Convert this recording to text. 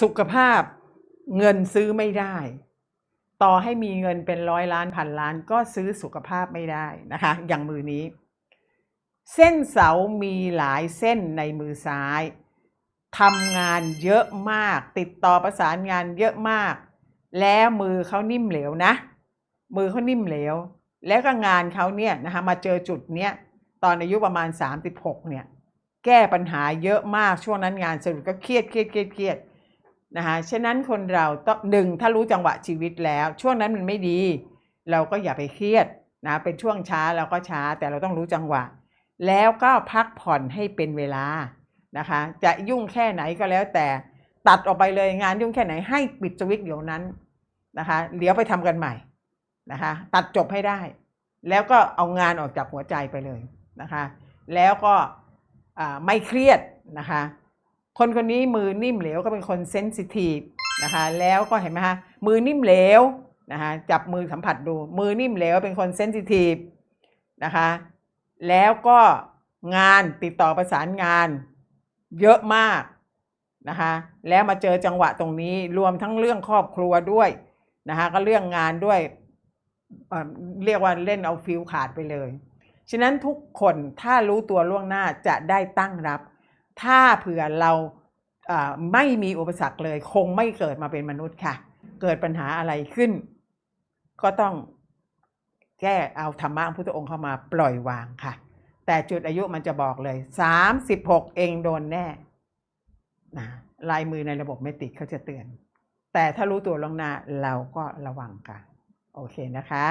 สุขภาพเงินซื้อไม่ได้ ต่อให้มีเงินเป็นร้อยล้านพันล้านก็ซื้อสุขภาพไม่ได้นะคะ อย่างมือนี้ เส้นเสามีหลายเส้นในมือซ้ายทำงานเยอะมาก ติดต่อประสานงานเยอะมาก แล้วมือเขานิ่มเหลวนะ มือเขานิ่มเหลว แล้วก็งานเขาเนี่ยนะคะมาเจอจุดเนี้ยตอนอายุประมาณ 36เนี่ยแก้ปัญหาเยอะมากช่วงนั้นงานสรุปก็เครียดเครียดเครียดเครียด นะคะฉะนั้นคนเราต้องหนึ่งถ้ารู้จังหวะชีวิตแล้ว ช่วงนั้นมันไม่ดี เราก็อย่าไปเครียดนะเป็นช่วงช้าเราก็ช้าแต่เราต้องรู้จังหวะ แล้วก็พักผ่อนให้เป็นเวลานะคะ จะยุ่งแค่ไหนก็แล้วแต่ตัดออกไปเลยงานยุ่งแค่ไหนให้ปิดสวิตช์เดี๋ยวนั้นนะคะเดี๋ยวไปทำกันใหม่นะคะตัดจบให้ได้ แล้วก็เอางานออกจากหัวใจไปเลยนะคะ แล้วก็ไม่เครียดนะคะ คนคนนี้มือนิ่มเหลวก็เป็นคนเซนซิทีฟนะคะแล้วก็เห็นไหมคะมือนิ่มเหลวนะคะจับมือสัมผัสดู มือนิ่มเหลวเป็นคนเซนซิทีฟนะคะแล้วก็งานติดต่อประสานงานเยอะมากนะคะแล้วมาเจอจังหวะตรงนี้รวมทั้งเรื่องครอบครัวด้วยนะคะก็เรื่องงานด้วยเรียกว่าเล่นเอาฟิลขาดไปเลย ฉะนั้นทุกคนถ้ารู้ตัวล่วงหน้าจะได้ตั้งรับ ถ้าเผื่อเราไม่มีอุปสรรคเลย คงไม่เกิดมาเป็นมนุษย์ค่ะ เกิดปัญหาอะไรขึ้น ก็ต้องแก้เอาธรรมะของพุทธองค์เข้ามาปล่อยวางค่ะ แต่จุดอายุมันจะบอกเลย 36 เองโดนแน่นะลายมือในระบบไม่ติดเขาจะเตือน แต่ถ้ารู้ตัวลงหน้าเราก็ระวังค่ะ โอเคนะคะ